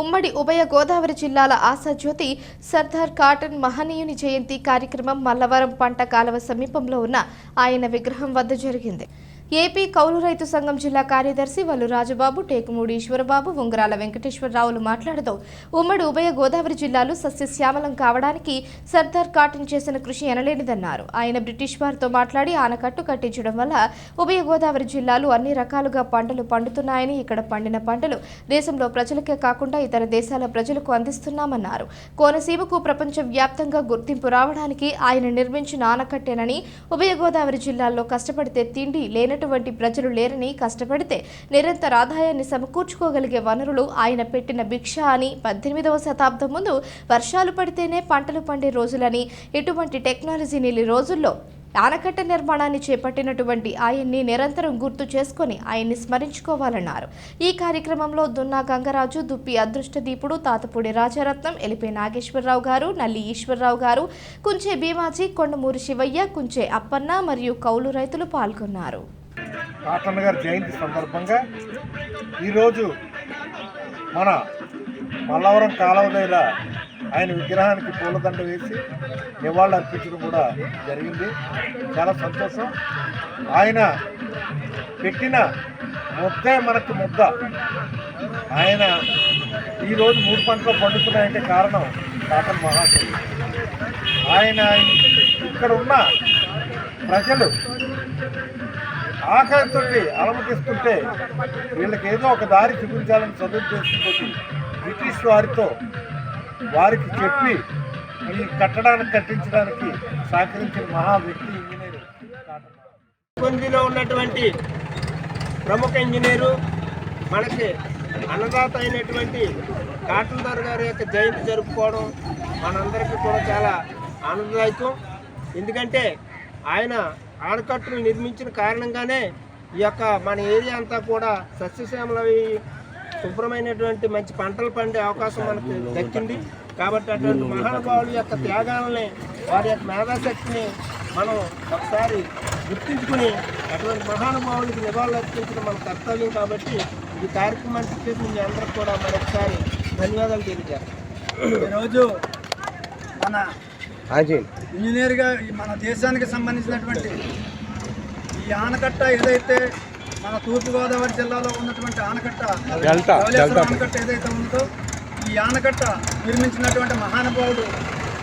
ఉమ్మడి ఉభయ గోదావరి జిల్లాల ఆశాజ్యోతి సర్దార్ కాటన్ మహనీయుని జయంతి కార్యక్రమం మల్లవరం పంట కాలువ సమీపంలో ఉన్న ఆయన విగ్రహం వద్ద జరిగింది. ఏపీ కౌలు రైతు సంఘం జిల్లా కార్యదర్శి వల్లు రాజబాబు టేకుమూడి ఈశ్వరబాబు ఉంగరాల వెంకటేశ్వరరావులు మాట్లాడుతూ ఉమ్మడి ఉభయ గోదావరి జిల్లాలు సస్యశ్యామలం కావడానికి సర్దార్ కాటన్ చేసిన కృషి ఎనలేనిదన్నారు. ఆయన బ్రిటిష్ వారితో మాట్లాడి ఆనకట్టు కట్టించడం వల్ల ఉభయ గోదావరి జిల్లాలు అన్ని రకాలుగా పంటలు పండుతున్నాయని ఇక్కడ పండిన పంటలు దేశంలో ప్రజలకే కాకుండా ఇతర దేశాల ప్రజలకు అందిస్తున్నామన్నారు. కోనసీమకు ప్రపంచ వ్యాప్తంగా గుర్తింపు రావడానికి ఆయన నిర్మించిన ఆనకట్టేనని ఉభయ గోదావరి జిల్లాల్లో కష్టపడితే తిండి లేనటువంటి ప్రజలు లేరని కష్టపడితే నిరంతర ఆదాయాన్ని సమకూర్చుకోగలిగే వనరులు ఆయన పెట్టిన భిక్ష అని పద్దెనిమిదవ శతాబ్దం ముందు వర్షాలు పడితేనే పంటలు పండే రోజులని ఎటువంటి టెక్నాలజీ లేని రోజుల్లో ఆనకట్ట నిర్మాణాన్ని చేపట్టినటువంటి ఆయన్ని నిరంతరం గుర్తు చేసుకొని ఆయన్ని స్మరించుకోవాలన్నారు. ఈ కార్యక్రమంలో దున్నా గంగరాజు దుప్పి అదృష్టదీపుడు తాతపూడి రాజరత్నం ఎలిపే నాగేశ్వరరావు గారు నల్లి ఈశ్వరరావు గారు కుంచే భీమాజీ కొండమూరి శివయ్య కుంచే అప్పన్న మరియు కౌలు రైతులు పాల్గొన్నారు. కాటన్ గారి జయంతి సందర్భంగా ఈరోజు మన మల్లవరం కాలువ ఆయన విగ్రహానికి పూలదండ వేసి నివాళులు అర్పించడం కూడా జరిగింది. చాలా సంతోషం. ఆయన పెట్టిన ముద్దే మనకి ముద్ద. ఆయన ఈరోజు మూడు పంటలు పండుతున్నాయంటే కారణం కాటన్ మహాశయుడు ఆయన ఇక్కడ ఉన్న ప్రజలు ఆకలితో అలమటిస్తుంటే వీళ్ళకి ఏదో ఒక దారి చూపించాలని సదుద్దేశంతో బ్రిటిష్ వారితో వారికి చెప్పి ఈ కట్టడానికి కట్టించడానికి సహకరించిన మహా వ్యక్తి కొందిలో ఉన్నటువంటి ప్రముఖ ఇంజనీరు మనకి అన్నదాత అయినటువంటి కాటన్ గారి యొక్క జయంతి జరుపుకోవడం మనందరికీ కూడా చాలా ఆనందదాయకం. ఎందుకంటే ఆయన ఆనకట్టును నిర్మించిన కారణంగానే ఈ యొక్క మన ఏరియా అంతా కూడా సస్యశ్యామలవి శుభ్రమైనటువంటి మంచి పంటలు పండే అవకాశం మనకు దక్కింది. కాబట్టి అటువంటి మహానుభావుల యొక్క త్యాగాలని వారి యొక్క మేధాశక్తిని మనం ఒకసారి గుర్తించుకుని అటువంటి మహానుభావులకి నివాళులు అర్పించడం మన కర్తవ్యం కాబట్టి ఈ కార్యక్రమం చేసిన మీ అందరికి కూడా మరొకసారి ధన్యవాదాలు తెలియజేస్తాం ఈరోజు మన ఇంజనీర్గా ఈ మన దేశానికి సంబంధించినటువంటి ఈ ఆనకట్ట ఏదైతే మన తూర్పుగోదావరి జిల్లాలో ఉన్నటువంటి ఆనకట్ట ఆనకట్ట ఏదైతే ఉందో ఈ ఆనకట్ట నిర్మించినటువంటి మహానుభావుడు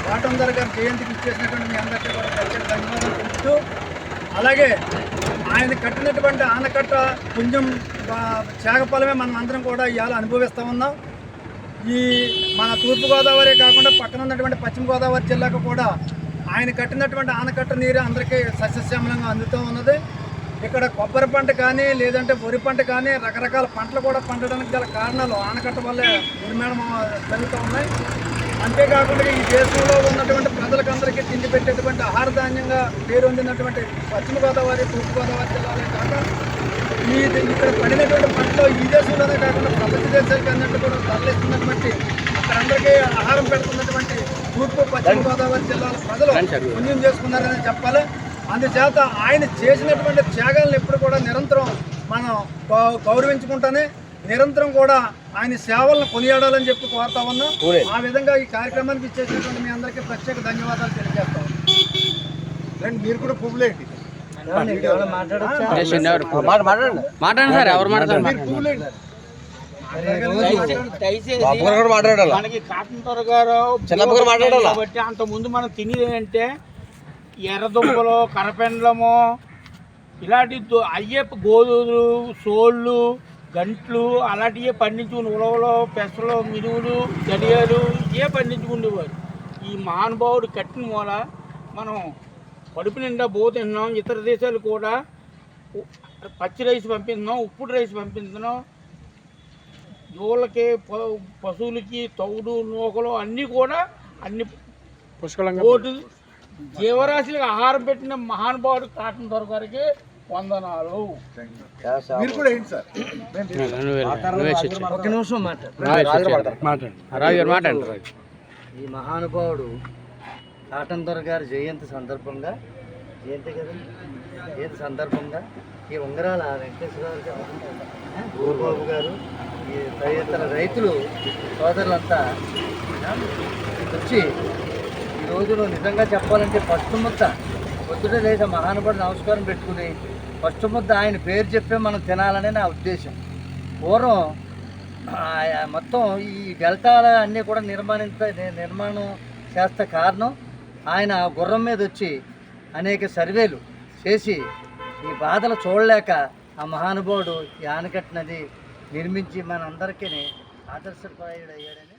వాటందర్ గారి జయంతికి ఇచ్చేసినటువంటి మీ అందరికీ కూడా ప్రత్యేక ధన్యవాదాలు తెలుపుతూ అలాగే ఆయన కట్టినటువంటి ఆనకట్ట కొంచెం చేగఫలమే మనం అందరం కూడా ఇవాళ అనుభవిస్తూ ఉన్నాం. ఈ మన తూర్పుగోదావరి కాకుండా పక్కన ఉన్నటువంటి పశ్చిమ గోదావరి జిల్లాకు కూడా ఆయన కట్టినటువంటి ఆనకట్ట నీరు అందరికీ సస్యశ్యామలంగా అందుతూ ఉన్నది. ఇక్కడ కొబ్బరి పంట కానీ లేదంటే వరి పంట కానీ రకరకాల పంటలు కూడా పండడానికి గల కారణాలు ఆనకట్ట వల్లే నిర్మాణం జరుగుతూ ఉన్నాయి. అంతేకాకుండా ఈ దేశంలో ఉన్నటువంటి ప్రజలకందరికీ తిండి పెట్టేటువంటి ఆహార ధాన్యంగా పేరు పశ్చిమ గోదావరి తూర్పుగోదావరి జిల్లాలే కాక ఈ ఇక్కడ పడినటువంటి పంటలో ఈ దేశంలోనే కాకుండా ప్రపంచ దేశాలకి అన్నట్టు కూడా తరలిస్తున్నటువంటి అక్కడందరికీ ఆహారం పెడుతున్నటువంటి తూర్పు పశ్చిమ గోదావరి జిల్లాల ప్రజలు పుణ్యం చేసుకున్నారని చెప్పాలి. అందుచేత ఆయన చేసినటువంటి త్యాగాలను ఎప్పుడు కూడా నిరంతరం మనం గౌ- గౌరవించుకుంటానే నిరంతరం కూడా ఆయన సేవలను కొనియాడాలని చెప్పి కోరుతా ఉన్నాం. ఆ విధంగా ఈ కార్యక్రమానికి ఇచ్చేసినటువంటి మీ అందరికీ ప్రత్యేక ధన్యవాదాలు తెలియజేస్తాం రండి మీరు కూడా పువ్వులేండి మాట్లాడండి సార్ ఎవరు మాట్లాడారు మీరు మనకి కాటన్ త్వరగారు కాబట్టి అంత ముందు మనం తినేది అంటే ఎర్రదుంపలు కరపెండలము ఇలాంటి దో- అయ్యే గోధుమలు సోళ్ళు గంట్లు అలాంటివే పండించుకుని ఉలవలు పెసలు మినువులు గడియాలు ఇవే పండించుకునేవారు ఈ మహానుభావుడు కట్టిన మూల మనం కడుపు నిండా బో తింటున్నాం. ఇతర దేశాలు కూడా పచ్చి రైస్ పంపిస్తున్నాం ఉప్పుడు రైస్ పంపిస్తున్నాం. జోళ్ళకి ప- పశువులకి తౌడు నూకలు అన్నీ కూడా అన్ని పుష్కలంగా కోటు జీవరాశులకు ఆహారం పెట్టిన మహానుభావుడు కాటన్ దొర గారికి వందనాలు. మీరు కూడా ఏంటి సార్? ఒక నిమిషం మాట మాట్లాడండి రాజు గారు మాట్లాడండి రాజు ఈ మహానుభావుడు కాటన్ గారి జయంతి సందర్భంగా జయంతి కదా జయంతి సందర్భంగా ఈ ఉంగరాల వెంకటేశ్వరరావు గారు గోబాబు గారు ఈ తదితర రైతులు సోదరులంతా వచ్చి ఈ రోజును నిజంగా చెప్పాలంటే ఫస్ట్ ముద్ద పొద్దుటే లేదా మహానుభావుడు నమస్కారం పెట్టుకుని ఫస్ట్ ముద్ద ఆయన పేరు చెప్పే మనం తినాలనే నా ఉద్దేశం. పూర్వం మొత్తం ఈ డెల్టాల అన్నీ కూడా నిర్మాణించ నిర్మాణం చేస్త కారణం ఆయన గుర్రం మీద వచ్చి అనేక సర్వేలు చేసి ఈ బాధలు చూడలేక ఆ మహానుభావుడు ఈ ఆనకట్ట నది నిర్మించి మనందరికీ ఆదర్శప్రాయుడు అయ్యాడని